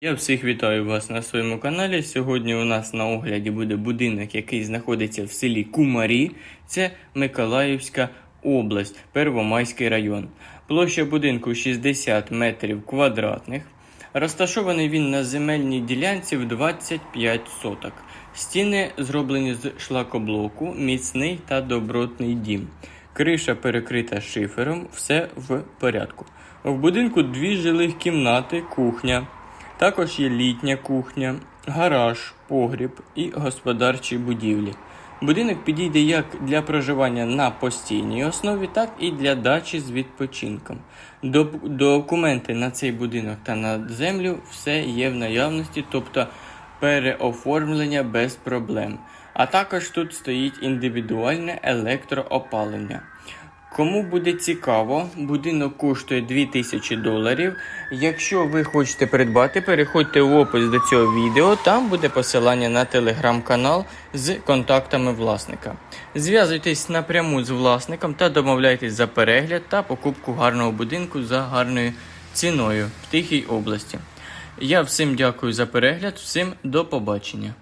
Я всіх вітаю вас на своєму каналі. Сьогодні у нас на огляді буде будинок, який знаходиться в селі Кумарі. Це Миколаївська область, Первомайський район. Площа будинку 60 метрів квадратних. Розташований він на земельній ділянці в 25 соток. Стіни зроблені з шлакоблоку, міцний та добротний дім. Криша перекрита шифером, все в порядку. В будинку дві жилих кімнати, кухня. Також є літня кухня, гараж, погріб і господарчі будівлі. Будинок підійде як для проживання на постійній основі, так і для дачі з відпочинком. Документи на цей будинок та на землю все є в наявності, тобто переоформлення без проблем. А також тут стоїть індивідуальне електроопалення. Кому буде цікаво, будинок коштує 2000 доларів. Якщо ви хочете придбати, переходьте в опис до цього відео. Там буде посилання на телеграм-канал з контактами власника. Зв'язуйтесь напряму з власником та домовляйтесь за перегляд та покупку гарного будинку за гарною ціною в Тихій області. Я всім дякую за перегляд, всім до побачення.